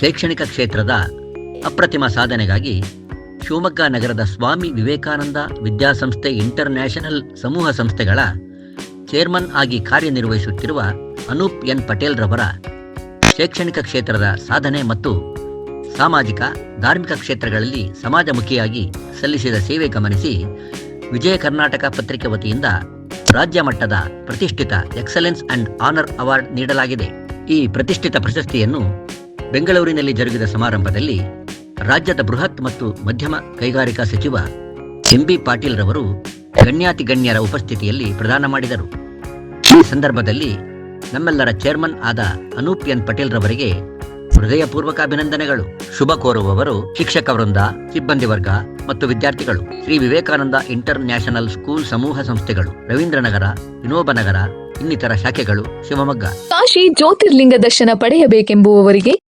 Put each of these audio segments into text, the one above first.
ಶೈಕ್ಷಣಿಕ ಕ್ಷೇತ್ರದ ಅಪ್ರತಿಮ ಸಾಧನೆಗಾಗಿ ಶಿವಮೊಗ್ಗ ನಗರದ ಸ್ವಾಮಿ ವಿವೇಕಾನಂದ ವಿದ್ಯಾಸಂಸ್ಥೆ ಇಂಟರ್ನ್ಯಾಷನಲ್ ಸಮೂಹ ಸಂಸ್ಥೆಗಳ ಚೇರ್ಮನ್ ಆಗಿ ಕಾರ್ಯನಿರ್ವಹಿಸುತ್ತಿರುವ ಅನೂಪ್ ಎನ್ ಪಟೇಲ್ ರವರ ಶೈಕ್ಷಣಿಕ ಕ್ಷೇತ್ರದ ಸಾಧನೆ ಮತ್ತು ಸಾಮಾಜಿಕ, ಧಾರ್ಮಿಕ ಕ್ಷೇತ್ರಗಳಲ್ಲಿ ಸಮಾಜಮುಖಿಯಾಗಿ ಸಲ್ಲಿಸಿದ ಸೇವೆ ಗಮನಿಸಿ ವಿಜಯ ಕರ್ನಾಟಕ ಪತ್ರಿಕೆ ವತಿಯಿಂದ ರಾಜ್ಯ ಮಟ್ಟದ ಪ್ರತಿಷ್ಠಿತ ಎಕ್ಸಲೆನ್ಸ್ ಅಂಡ್ ಆನರ್ ಅವಾರ್ಡ್ ನೀಡಲಾಗಿದೆ. ಈ ಪ್ರತಿಷ್ಠಿತ ಪ್ರಶಸ್ತಿಯನ್ನು ಬೆಂಗಳೂರಿನಲ್ಲಿ ಜರುಗಿದ ಸಮಾರಂಭದಲ್ಲಿ ರಾಜ್ಯದ ಬೃಹತ್ ಮತ್ತು ಮಧ್ಯಮ ಕೈಗಾರಿಕಾ ಸಚಿವ ಎಂಬಿ ಪಾಟೀಲ್ ರವರು ಗಣ್ಯಾತಿ ಗಣ್ಯರ ಉಪಸ್ಥಿತಿಯಲ್ಲಿ ಪ್ರದಾನ ಮಾಡಿದರು. ಈ ಸಂದರ್ಭದಲ್ಲಿ ನಮ್ಮೆಲ್ಲರ ಚೇರ್ಮನ್ ಆದ ಅನೂಪ್ ಎನ್ ಪಟೇಲ್ ರವರಿಗೆ ಹೃದಯಪೂರ್ವಕ ಅಭಿನಂದನೆಗಳು. ಶುಭ ಕೋರುವವರು ಶಿಕ್ಷಕ ವೃಂದ, ಸಿಬ್ಬಂದಿ ವರ್ಗ ಮತ್ತು ವಿದ್ಯಾರ್ಥಿಗಳು. Shri Vivekananda international school ಸಮೂಹ ಸಂಸ್ಥೆಗಳು, ರವೀಂದ್ರನಗರ, ವಿನೋಬನಗರ, ಇನ್ನಿತರ ಶಾಖೆಗಳು, ಶಿವಮೊಗ್ಗ. ಕಾಶಿ ಜ್ಯೋತಿರ್ಲಿಂಗ ದರ್ಶನ ಪಡೆಯಬೇಕೆಂಬುವವರಿಗೆ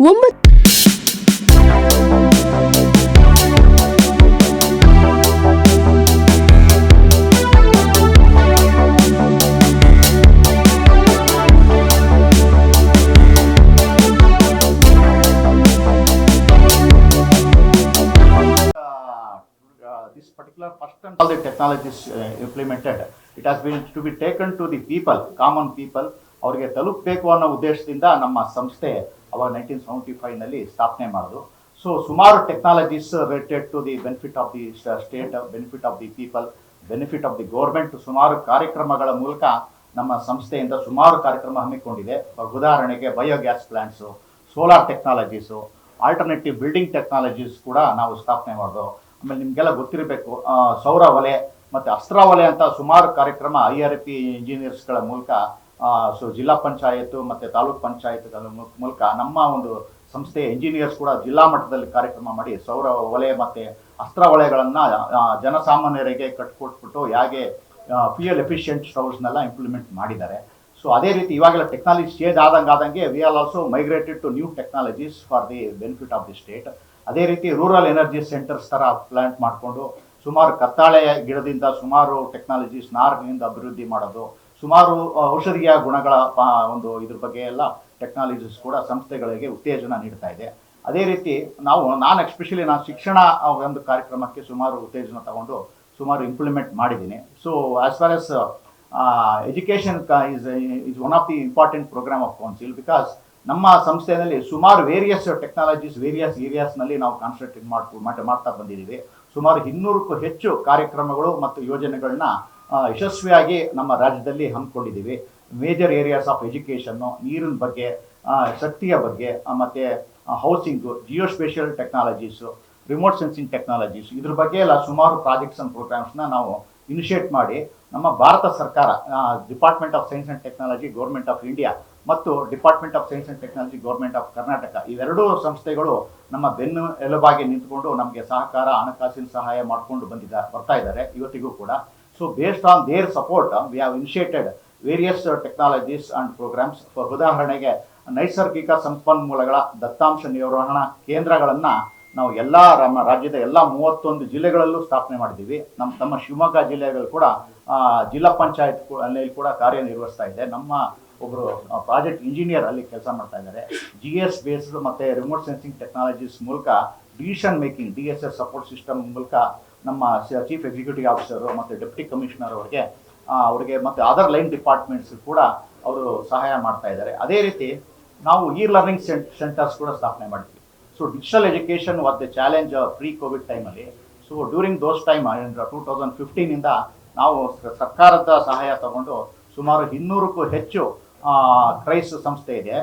ಒಂಬತ್ತು. First and all the technologies implemented it has been to be taken to the people common people ಅವರಿಗೆ ತಲುಪಬೇಕು ಅನ್ನೋ ಉದ್ದೇಶದಿಂದ ನಮ್ಮ ಸಂಸ್ಥೆ ಅವಾಗ ನೈನ್ಟೀನ್ ಸೆವೆಂಟಿ ಫೈವ್ನಲ್ಲಿ ಸ್ಥಾಪನೆ ಮಾಡೋದು ಸೊ ಸುಮಾರು technologies related to the benefit of the state benefit of the people benefit of the government ಸುಮಾರು ಕಾರ್ಯಕ್ರಮಗಳ ಮೂಲಕ ನಮ್ಮ ಸಂಸ್ಥೆಯಿಂದ ಸುಮಾರು ಕಾರ್ಯಕ್ರಮ ಹಮ್ಮಿಕೊಂಡಿದೆ. ಉದಾಹರಣೆಗೆ biogas plants solar technologies alternative building technologies ಕೂಡ ನಾವು ಸ್ಥಾಪನೆ ಮಾಡೋದು. ಆಮೇಲೆ ನಿಮಗೆಲ್ಲ ಗೊತ್ತಿರಬೇಕು ಸೌರ ವಲಯ ಮತ್ತು ಅಸ್ತ್ರ ವಲಯ ಅಂತ ಸುಮಾರು ಕಾರ್ಯಕ್ರಮ ಐ ಆರ್ ಪಿ ಇಂಜಿನಿಯರ್ಸ್ಗಳ ಮೂಲಕ ಸೊ ಜಿಲ್ಲಾ ಪಂಚಾಯತ್ ಮತ್ತು ತಾಲೂಕ್ ಪಂಚಾಯತ್ ಮೂಲಕ ನಮ್ಮ ಒಂದು ಸಂಸ್ಥೆ ಇಂಜಿನಿಯರ್ಸ್ ಕೂಡ ಜಿಲ್ಲಾ ಮಟ್ಟದಲ್ಲಿ ಕಾರ್ಯಕ್ರಮ ಮಾಡಿ ಸೌರ ವಲಯ ಮತ್ತು ಅಸ್ತ್ರ ವಲಯಗಳನ್ನು ಜನಸಾಮಾನ್ಯರಿಗೆ ಕಟ್ಕೊಟ್ಬಿಟ್ಟು ಹೇಗೆ ಫ್ಯೂಯಲ್ ಎಫಿಷಿಯಂಟ್ ಸ್ಟವ್ಸ್ನೆಲ್ಲ ಇಂಪ್ಲಿಮೆಂಟ್ ಮಾಡಿದ್ದಾರೆ. ಸೊ ಅದೇ ರೀತಿ ಇವಾಗೆಲ್ಲ ಟೆಕ್ನಾಲಜಿ ಚೇಂಜ್ ಆದಂಗೆ ಆದಂಗೆ we are also migrated to new technologies for the benefit of the state ಅದೇ ರೀತಿ ರೂರಲ್ ಎನರ್ಜಿ ಸೆಂಟರ್ಸ್ ಥರ ಪ್ಲಾಂಟ್ ಮಾಡಿಕೊಂಡು ಸುಮಾರು ಕತ್ತಾಳೆ ಗಿಡದಿಂದ ಸುಮಾರು ಟೆಕ್ನಾಲಜೀಸ್ ನಾರಿನಿಂದ ಅಭಿವೃದ್ಧಿ ಮಾಡೋದು ಸುಮಾರು ಔಷಧೀಯ ಗುಣಗಳ ಒಂದು ಇದ್ರ ಬಗ್ಗೆ ಎಲ್ಲ ಟೆಕ್ನಾಲಜೀಸ್ ಕೂಡ ಸಂಸ್ಥೆಗಳಿಗೆ ಉತ್ತೇಜನ ನೀಡ್ತಾ ಇದೆ. ಅದೇ ರೀತಿ ನಾವು, ನಾನು ಎಕ್ಸ್ಪೆಷಲಿ ನಾನು ಶಿಕ್ಷಣ ಒಂದು ಕಾರ್ಯಕ್ರಮಕ್ಕೆ ಸುಮಾರು ಉತ್ತೇಜನ ತಗೊಂಡು ಸುಮಾರು ಇಂಪ್ಲಿಮೆಂಟ್ ಮಾಡಿದ್ದೀನಿ. So as far as education is is one of the important programme of council because ನಮ್ಮ ಸಂಸ್ಥೆಯಲ್ಲಿ ಸುಮಾರು ವೇರಿಯಸ್ ಟೆಕ್ನಾಲಜೀಸ್ ವೇರಿಯಸ್ ಏರಿಯಾಸ್ನಲ್ಲಿ ನಾವು ಕಾನ್ಸಂಟ್ರೇಟ್ ಮಾಡ್ಕೊ ಮಾಡ್- ಮಾಡ್ತಾ ಬಂದಿದ್ದೀವಿ. ಸುಮಾರು ಇನ್ನೂರಕ್ಕೂ ಹೆಚ್ಚು ಕಾರ್ಯಕ್ರಮಗಳು ಮತ್ತು ಯೋಜನೆಗಳನ್ನ ಯಶಸ್ವಿಯಾಗಿ ನಮ್ಮ ರಾಜ್ಯದಲ್ಲಿ ಹಮ್ಮಿಕೊಂಡಿದ್ದೀವಿ. ಮೇಜರ್ ಏರಿಯಾಸ್ ಆಫ್ ಎಜುಕೇಷನ್ನು ನೀರಿನ ಬಗ್ಗೆ ಶಕ್ತಿಯ ಬಗ್ಗೆ ಮತ್ತು housing geospatial technologies remote sensing technologies ಇದ್ರ ಬಗ್ಗೆ ಎಲ್ಲ ಸುಮಾರು ಪ್ರಾಜೆಕ್ಟ್ಸ್ ಅಂಡ್ ಪ್ರೋಗ್ರಾಮ್ಸ್ನ ನಾವು ಇನಿಷಿಯೇಟ್ ಮಾಡಿ ನಮ್ಮ ಭಾರತ ಸರ್ಕಾರ department of science and technology government of India ಮತ್ತು department of science and technology government of Karnataka ಇವೆರಡೂ ಸಂಸ್ಥೆಗಳು ನಮ್ಮ ಬೆನ್ನು ಎಲುಬಾಗಿ ನಿಂತುಕೊಂಡು ನಮಗೆ ಸಹಕಾರ, ಹಣಕಾಸಿನ ಸಹಾಯ ಮಾಡಿಕೊಂಡು ಬಂದಿದ್ದಾರೆ ಬರ್ತಾ ಇದ್ದಾರೆ, ಇವತ್ತಿಗೂ ಕೂಡ. So their support, support we have initiated various technologies and programmes for ಉದಾಹರಣೆಗೆ ನೈಸರ್ಗಿಕ ಸಂಪನ್ಮೂಲಗಳ ದತ್ತಾಂಶ ನಿರ್ವಹಣಾ ಕೇಂದ್ರಗಳನ್ನು ನಾವು ಎಲ್ಲ ನಮ್ಮ ರಾಜ್ಯದ ಎಲ್ಲ ಮೂವತ್ತೊಂದು ಜಿಲ್ಲೆಗಳಲ್ಲೂ ಸ್ಥಾಪನೆ ಮಾಡಿದ್ದೀವಿ. ನಮ್ಮ ತಮ್ಮ ಶಿವಮೊಗ್ಗ ಜಿಲ್ಲೆಗಳು ಕೂಡ ಜಿಲ್ಲಾ ಪಂಚಾಯತ್ ಅಲ್ಲಿ ಕೂಡ ಕಾರ್ಯನಿರ್ವಹಿಸ್ತಾ ಇದೆ. ನಮ್ಮ ಒಬ್ಬರು ಪ್ರಾಜೆಕ್ಟ್ ಇಂಜಿನಿಯರ್ ಅಲ್ಲಿ ಕೆಲಸ ಮಾಡ್ತಾ ಇದ್ದಾರೆ. ಜಿ ಎಸ್ ಬೇಸ್ಡ್ ಮತ್ತು ರಿಮೋಟ್ ಸೆನ್ಸಿಂಗ್ ಟೆಕ್ನಾಲಜೀಸ್ ಮೂಲಕ decision making D S S support system ಮೂಲಕ ನಮ್ಮ ಚೀಫ್ ಎಕ್ಸಿಕ್ಯೂಟಿವ್ ಆಫೀಸರು ಮತ್ತು ಡೆಪ್ಟಿ ಕಮಿಷನರ್ ಅವರಿಗೆ ಅವರಿಗೆ ಮತ್ತು ಅದರ್ ಲೈನ್ ಡಿಪಾರ್ಟ್ಮೆಂಟ್ಸ್ ಕೂಡ ಅವರು ಸಹಾಯ ಮಾಡ್ತಾ ಇದ್ದಾರೆ. ಅದೇ ರೀತಿ ನಾವು ಇ ಲರ್ನಿಂಗ್ ಸೆಂಟರ್ಸ್ ಕೂಡ ಸ್ಥಾಪನೆ ಮಾಡ್ತೀವಿ so digital education was the challenge pre covid ಟೈಮಲ್ಲಿ so during those time two thousand ಫಿಫ್ಟೀನಿಂದ ನಾವು ಸರ್ಕಾರದ ಸಹಾಯ ತಗೊಂಡು ಸುಮಾರು ಇನ್ನೂರಕ್ಕೂ ಹೆಚ್ಚು ಕ್ರೈಸ್ ಸಂಸ್ಥೆ ಇದೆ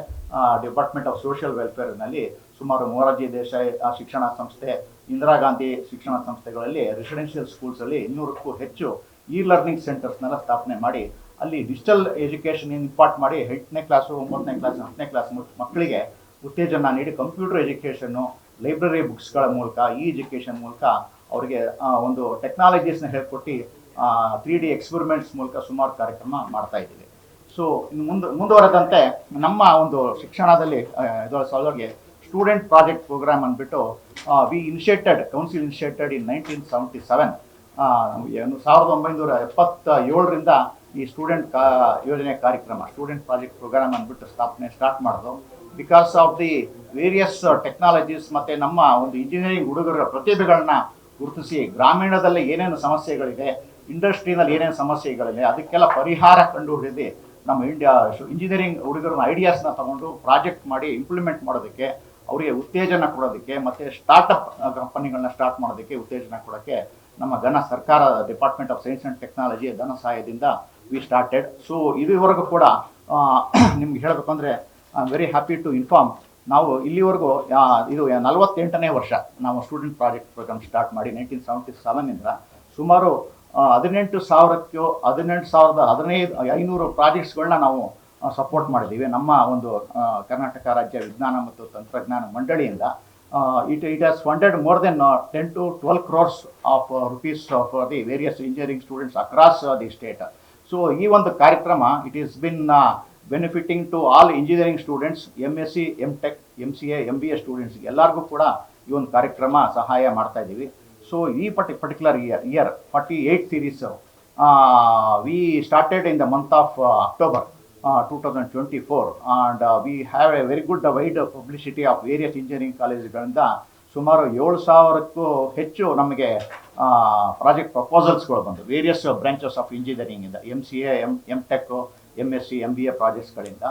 ಡಿಪಾರ್ಟ್ಮೆಂಟ್ ಆಫ್ ಸೋಷಿಯಲ್ ವೆಲ್ಫೇರ್ನಲ್ಲಿ ಸುಮಾರು ಮೊರಾರ್ಜಿ ದೇಸಾಯಿ ಶಿಕ್ಷಣ ಸಂಸ್ಥೆ, ಇಂದಿರಾ ಗಾಂಧಿ ಶಿಕ್ಷಣ ಸಂಸ್ಥೆಗಳಲ್ಲಿ ರೆಸಿಡೆನ್ಷಿಯಲ್ ಸ್ಕೂಲ್ಸಲ್ಲಿ ಇನ್ನೂರಕ್ಕೂ ಹೆಚ್ಚು ಇ ಲರ್ನಿಂಗ್ ಸೆಂಟರ್ಸ್ನೆಲ್ಲ ಸ್ಥಾಪನೆ ಮಾಡಿ, ಅಲ್ಲಿ ಡಿಜಿಟಲ್ ಎಜುಕೇಷನ್ ಇಂಪಾರ್ಟ್ ಮಾಡಿ ಎಂಟನೇ ಕ್ಲಾಸು ಒಂಬತ್ತನೇ ಕ್ಲಾಸ್ ಹತ್ತನೇ ಕ್ಲಾಸ್ ಮಕ್ಕಳಿಗೆ ಉತ್ತೇಜನ ನೀಡಿ ಕಂಪ್ಯೂಟರ್ ಎಜುಕೇಷನ್ನು ಲೈಬ್ರರಿ ಬುಕ್ಸ್ಗಳ ಮೂಲಕ ಇ ಎಜುಕೇಷನ್ ಮೂಲಕ ಅವರಿಗೆ ಒಂದು ಟೆಕ್ನಾಲಜೀಸ್ನ ಹೇಳ್ಕೊಟ್ಟು ತ್ರೀ ಡಿ ಎಕ್ಸ್ಪೆರಿಮೆಂಟ್ಸ್ ಮೂಲಕ ಸುಮಾರು ಕಾರ್ಯಕ್ರಮ ಮಾಡ್ತಾ ಇದ್ದೀವಿ. ಸೊ ಇನ್ನು ಮುಂದೆ, ಮುಂದುವರೆದಂತೆ ನಮ್ಮ ಒಂದು ಶಿಕ್ಷಣದಲ್ಲಿ ಇದರ ಸಲುವಾಗಿ ಸ್ಟೂಡೆಂಟ್ ಪ್ರಾಜೆಕ್ಟ್ ಪ್ರೋಗ್ರಾಮ್ ಅಂದ್ಬಿಟ್ಟು we initiated council initiated in nineteen seventy seven ಏನು ಸಾವಿರದ ಒಂಬೈನೂರ ಎಪ್ಪತ್ತ ಏಳರಿಂದ ಈ ಸ್ಟೂಡೆಂಟ್ ಕಾ ಯೋಜನೆ ಕಾರ್ಯಕ್ರಮ ಸ್ಟೂಡೆಂಟ್ ಪ್ರಾಜೆಕ್ಟ್ ಪ್ರೋಗ್ರಾಮ್ ಅಂದ್ಬಿಟ್ಟು ಸ್ಥಾಪನೆ ಸ್ಟಾರ್ಟ್ ಮಾಡೋದು because of the various technologies ಮತ್ತು ನಮ್ಮ ಒಂದು ಇಂಜಿನಿಯರಿಂಗ್ ಹುಡುಗರ ಪ್ರತಿಭೆಗಳನ್ನ ಗುರುತಿಸಿ, ಗ್ರಾಮೀಣದಲ್ಲಿ ಏನೇನು ಸಮಸ್ಯೆಗಳಿದೆ ಇಂಡಸ್ಟ್ರಿನಲ್ಲಿ ಏನೇನು ಸಮಸ್ಯೆಗಳಿದೆ, ಅದಕ್ಕೆಲ್ಲ ಪರಿಹಾರ ಕಂಡು ಹಿಡಿದು ನಮ್ಮ ಇಂಡಿಯಾ ಇಂಜಿನಿಯರಿಂಗ್ ಹುಡುಗರನ್ನ ಐಡಿಯಾಸ್ನ ತಗೊಂಡು ಪ್ರಾಜೆಕ್ಟ್ ಮಾಡಿ ಇಂಪ್ಲಿಮೆಂಟ್ ಮಾಡೋದಕ್ಕೆ ಅವರಿಗೆ ಉತ್ತೇಜನ ಕೊಡೋದಕ್ಕೆ ಮತ್ತು ಸ್ಟಾರ್ಟಪ್ ಕಂಪನಿಗಳನ್ನ ಸ್ಟಾರ್ಟ್ ಮಾಡೋದಕ್ಕೆ ಉತ್ತೇಜನ ಕೊಡೋಕ್ಕೆ ನಮ್ಮ ಧನ ಸರ್ಕಾರ department of science and technology ಧನ ಸಹಾಯದಿಂದ ವಿ ಸ್ಟಾರ್ಟೆಡ್ ಸೊ ಇದುವರೆಗೂ ಕೂಡ ನಿಮ್ಗೆ ಹೇಳಬೇಕು ಅಂದರೆ I am very happy to inform ನಾವು ಇಲ್ಲಿವರೆಗೂ ಇದು ನಲವತ್ತೆಂಟನೇ ವರ್ಷ ನಾವು ಸ್ಟೂಡೆಂಟ್ ಪ್ರಾಜೆಕ್ಟ್ ಪ್ರೋಗ್ರಾಮ್ ಸ್ಟಾರ್ಟ್ ಮಾಡಿ ನೈನ್ಟೀನ್ ಸೆವೆಂಟಿ ಸೆವೆನಿಂದ ಸುಮಾರು ಹದಿನೆಂಟು ಸಾವಿರಕ್ಕೂ, ಹದಿನೆಂಟು ಸಾವಿರದ ಹದಿನೈದು, ಐನೂರು ಪ್ರಾಜೆಕ್ಟ್ಸ್ಗಳನ್ನ ನಾವು ಸಪೋರ್ಟ್ ಮಾಡಿದ್ದೀವಿ ನಮ್ಮ ಒಂದು ಕರ್ನಾಟಕ ರಾಜ್ಯ ವಿಜ್ಞಾನ ಮತ್ತು ತಂತ್ರಜ್ಞಾನ ಮಂಡಳಿಯಿಂದ it it has funded more than ten to twelve crores of rupees for the various engineering students across the state so ಈ ಒಂದು ಕಾರ್ಯಕ್ರಮ it is been benefiting to all engineering students M S C M tech M C A M B A students ಎಲ್ಲರಿಗೂ ಕೂಡ ಈ ಒಂದು ಕಾರ್ಯಕ್ರಮ ಸಹಾಯ ಮಾಡ್ತಾ ಇದ್ದೀವಿ ಸೊ ಈ ಪರ್ಟಿ particular year year forty eight series we started in the month of October two thousand twenty four we have a very good wide publicity of various engineering ಕಾಲೇಜ್ಗಳಿಂದ ಸುಮಾರು ಏಳು ಸಾವಿರಕ್ಕೂ ಹೆಚ್ಚು ನಮಗೆ ಪ್ರಾಜೆಕ್ಟ್ ಪ್ರಪೋಸಲ್ಸ್ಗಳು ಬಂದು various branches of ಇಂಜಿನಿಯರಿಂಗಿಂದ M C A M M tech M S C M B A ಪ್ರಾಜೆಕ್ಟ್ಸ್ಗಳಿಂದ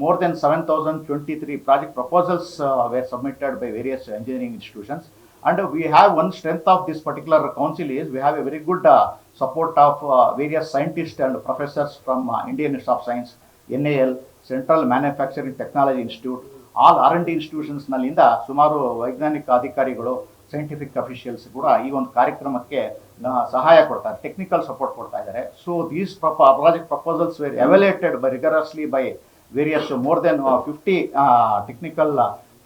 more than seven thousand twenty three project proposals were submitted by various engineering institutions and we have one strength of is we have a very good uh, support of uh, various scientists and professors from uh, Indian Institute of Science, NAL, central manufacturing technology institute all R N D ಇನ್ಸ್ಟಿಟ್ಯೂಷನ್ಸ್ನಲ್ಲಿಂದ ಸುಮಾರು ವೈಜ್ಞಾನಿಕ ಅಧಿಕಾರಿಗಳು scientific officials ಕೂಡ ಈ ಒಂದು ಕಾರ್ಯಕ್ರಮಕ್ಕೆ ಸಹಾಯ ಕೊಡ್ತಾರೆ technical support ಕೊಡ್ತಾ ಇದ್ದಾರೆ. So these project proposals were evaluated by rigorously by various more than fifty technical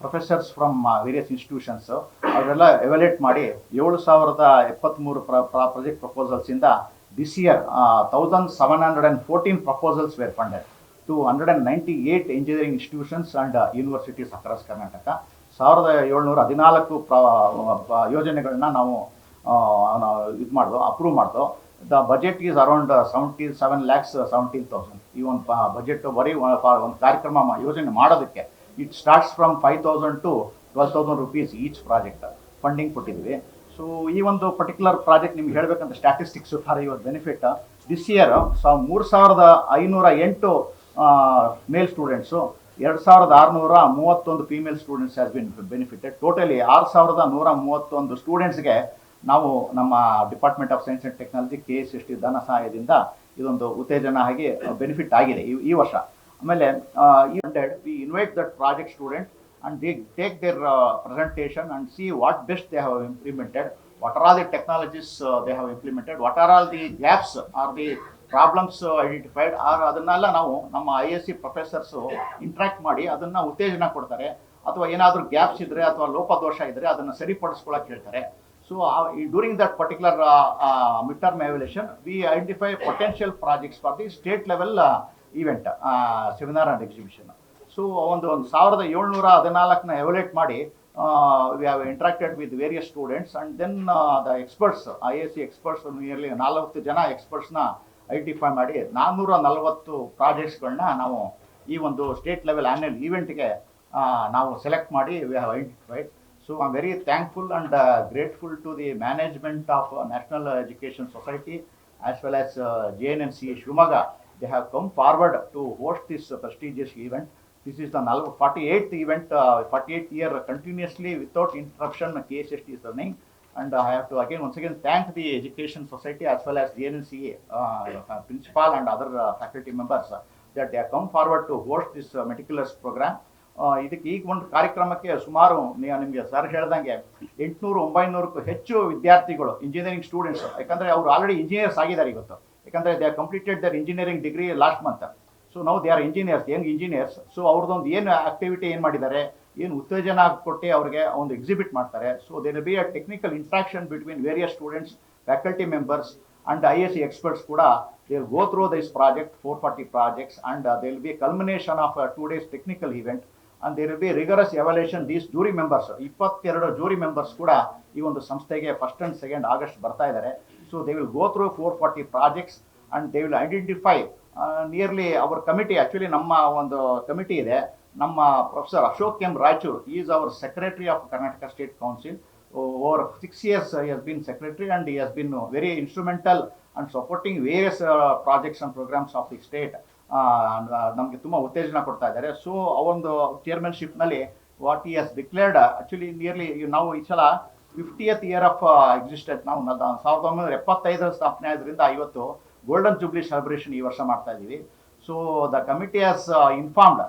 professors from various institutions ಅವರೆಲ್ಲ ಎವಲೇಟ್ ಮಾಡಿ ಏಳು ಸಾವಿರದ ಎಪ್ಪತ್ತ್ಮೂರು project ಪ್ರಪೋಸಲ್ಸಿಂದ this year thousand seven hundred and fourteen proposals were funded to hundred and ninety eight engineering institutions and universities across Karnataka ಸಾವಿರದ ಏಳ್ನೂರ ಹದಿನಾಲ್ಕು ಪ್ರ ಯೋಜನೆಗಳನ್ನ ನಾವು ಇದು ಮಾಡ್ದು approve ಮಾಡ್ದು the budget is around seventy seven lakhs seventeen thousand ಈ ಒಂದು ಬಜೆಟ್ ಬರೀ ಒಂದು ಕಾರ್ಯಕ್ರಮ ಯೋಜನೆ ಮಾಡೋದಕ್ಕೆ it starts from five thousand to twelve thousand rupees each project funding ಕೊಟ್ಟಿದ್ವಿ. ಸೊ ಈ ಒಂದು ಪರ್ಟಿಕ್ಯುಲರ್ ಪ್ರಾಜೆಕ್ಟ್ ನಿಮ್ಗೆ ಹೇಳಬೇಕಂತ statistics for your benefit this year ಮೂರು ಸಾವಿರದ ಐನೂರ ಎಂಟು ಮೇಲ್ ಸ್ಟೂಡೆಂಟ್ಸು ಎರಡು ಸಾವಿರದ ಆರುನೂರ ಮೂವತ್ತೊಂದು female students has been benefited totally ಆರು ಸಾವಿರದ ನೂರ ಮೂವತ್ತೊಂದು ಸ್ಟೂಡೆಂಟ್ಸ್ಗೆ ನಾವು ನಮ್ಮ department of science and technology K S S T ಧನ ಸಹಾಯದಿಂದ ಇದೊಂದು ಉತ್ತೇಜನ ಆಗಿ ಬೆನಿಫಿಟ್ ಆಗಿದೆ ಈ ಈ ವರ್ಷ. ಆಮೇಲೆ we invite that project student and they take their presentation and see what best they have implemented what are all the technologies they have implemented what are all the gaps are the problems identified are ಅದನ್ನೆಲ್ಲ ನಾವು ನಮ್ಮ I S C professors interact ಮಾಡಿ ಅದನ್ನು ಉತ್ತೇಜನ ಕೊಡ್ತಾರೆ. ಅಥವಾ ಏನಾದರೂ gaps ಇದ್ದರೆ ಅಥವಾ ಲೋಪದೋಷ ಇದ್ದರೆ ಅದನ್ನು ಸರಿಪಡಿಸ್ಕೊಳಕ್ಕೆ ಹೇಳ್ತಾರೆ. So during that particular mid term evaluation we identify potential projects for the state level event seminar and exhibition so ಒಂದು ಒಂದು ಸಾವಿರದ ಏಳ್ನೂರ ಹದಿನಾಲ್ಕನ್ನ ಎವಲೇಟ್ ಮಾಡಿ we have interacted with various students and then the experts I A C experts nearly ನಾಲ್ವತ್ತು ಜನ ಎಕ್ಸ್ಪರ್ಟ್ಸ್ನ identify ಮಾಡಿ ನಾನ್ನೂರ ನಲವತ್ತು ಪ್ರಾಜೆಕ್ಟ್ಸ್ಗಳನ್ನ ನಾವು ಈ ಒಂದು ಸ್ಟೇಟ್ ಲೆವೆಲ್ ಆ್ಯನ್ಯಲ್ ಈವೆಂಟ್ಗೆ ನಾವು ಸೆಲೆಕ್ಟ್ ಮಾಡಿ we have identified so I very thankful and grateful to the management of National Education Society as well as J N N C Shivamogga they have they have come forward to host this is prestigious event. This is the forty 48th event, uh, 48th year continuously without S T is running. And I have to again, once again, thank the Education Society as well as GNCA uh, principal and other uh, faculty members members that they have come forward to host this programme meticulous program. ಇದಕ್ಕೆ ಈಗ ಒಂದು ಕಾರ್ಯಕ್ರಮಕ್ಕೆ ಸುಮಾರು ನಿಮಗೆ sir ಹೇಳ್ದಂಗೆ ಎಂಟುನೂರು ಒಂಬೈನೂರಕ್ಕೂ ಹೆಚ್ಚು ವಿದ್ಯಾರ್ಥಿಗಳು ಇಂಜಿನಿಯರಿಂಗ್ ಸ್ಟೂಡೆಂಟ್ಸ್ ಯಾಕಂದರೆ ಅವರು ಆಲ್ರೆಡಿ ಇಂಜಿನಿಯರ್ಸ್ ಆಗಿದ್ದಾರೆ ಇವತ್ತು. ಯಾಕಂದರೆ they are completed their engineering degree last month so ನಾವು they are engineers young engineers so ಅವ್ರದ್ದೊಂದು ಏನು ಆಕ್ಟಿವಿಟಿ ಏನು ಮಾಡಿದ್ದಾರೆ? ಏನು ಉತ್ತೇಜನ ಕೊಟ್ಟು ಅವ್ರಿಗೆ ಒಂದು ಎಕ್ಸಿಬಿಟ್ ಮಾಡ್ತಾರೆ. So there be a technical interaction between various students faculty members and I A C experts ಕೂಡ they go through this project four forty projects and they will be culmination of two days technical event and there be rigorous evaluation these jury members ಇಪ್ಪತ್ತೆರಡು jury members ಕೂಡ ಈ ಒಂದು ಸಂಸ್ಥೆಗೆ first and second August ಬರ್ತಾ ಇದ್ದಾರೆ. So they will go through four forty projects and they will identify nearly our committee actually ನಮ್ಮ ಒಂದು committee ಇದೆ. ನಮ್ಮ professor Ashok M Raichur is our secretary of Karnataka state council over six years he been secretary and and been has been and supporting various projects and programmes of the state ನಮಗೆ ತುಂಬ ಉತ್ತೇಜನ ಕೊಡ್ತಾ ಇದ್ದಾರೆ. So ಅವೊಂದು ಚೇರ್ಮನ್ಶಿಪ್ನಲ್ಲಿ what ಈ ಹಸ್ declared actually nearly ನಾವು ಈ ಸಲ ಫಿಫ್ಟಿಯತ್ ಇಯರ್ ಆಫ್ ಎಕ್ಸಿಸ್ಟೆನ್ಸ್ ನಾವು ಸಾವಿರದ ಒಂಬೈನೂರ ಎಪ್ಪತ್ತೈದರ ಸ್ಥಾಪನೆ ಆದ್ರಿಂದ ಇವತ್ತು ಗೋಲ್ಡನ್ ಜೂಬ್ಲಿ ಸೆಲೆಬ್ರೇಷನ್ ಈ ವರ್ಷ ಮಾಡ್ತಾ ಇದ್ದೀವಿ. So the committee has informed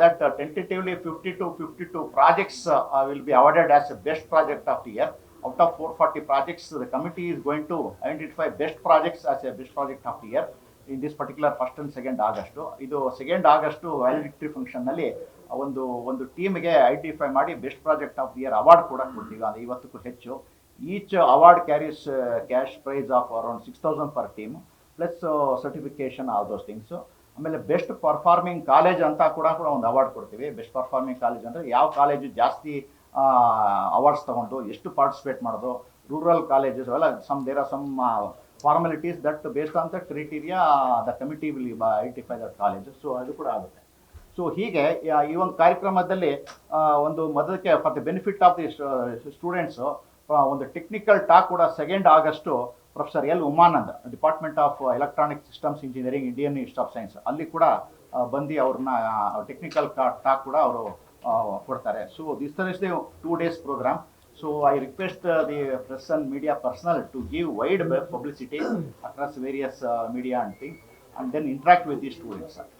that tentatively fifty two fifty two projects will be awarded as best best project of the year. Out of 440 projects, the committee is going to identify best projects as a best project of the year in this particular first and second August ಇದು second August validity ಫಂಕ್ಷನ್ನಲ್ಲಿ ಒಂದು ಒಂದು ಟೀಮ್ಗೆ identify ಮಾಡಿ best project of year award ಕೂಡ ಕೊಡ್ತೀವಿ. ಅದು ಐವತ್ತಕ್ಕೂ ಹೆಚ್ಚು. Each award carries cash prize of around six thousand per team plus certification all those things ಆಮೇಲೆ ಬೆಸ್ಟ್ ಪರ್ಫಾರ್ಮಿಂಗ್ ಕಾಲೇಜ್ ಅಂತ ಕೂಡ ಕೂಡ ಒಂದು ಅವಾರ್ಡ್ ಕೊಡ್ತೀವಿ. ಬೆಸ್ಟ್ ಪರ್ಫಾರ್ಮಿಂಗ್ ಕಾಲೇಜ್ ಅಂದರೆ ಯಾವ ಕಾಲೇಜು ಜಾಸ್ತಿ ಅವಾರ್ಡ್ಸ್ ತೊಗೊಂಡು, ಎಷ್ಟು ಪಾರ್ಟಿಸಿಪೇಟ್ ಮಾಡೋದು ರೂರಲ್ ಕಾಲೇಜಸ್ ಅವೆಲ್ಲ some there are some formalities that based on the criteria the committee will identify that college so ಅದು ಕೂಡ ಆಗುತ್ತೆ. ಸೊ ಹೀಗೆ ಈ ಒಂದು ಕಾರ್ಯಕ್ರಮದಲ್ಲಿ ಒಂದು ಮೊದಲಕ್ಕೆ for the benefit of the students ಒಂದು ಟೆಕ್ನಿಕಲ್ ಟಾಕ್ ಕೂಡ second August professor L Umanand department of electronic systems engineering Indian Institute of Science ಅಲ್ಲಿ ಕೂಡ ಬಂದು ಅವ್ರನ್ನ ಟೆಕ್ನಿಕಲ್ ಟಾಕ್ ಕೂಡ ಅವರು ಕೊಡ್ತಾರೆ. So this is the two days programme so I request the press and media personal to give wide publicity across various media and thing and then interact with the students.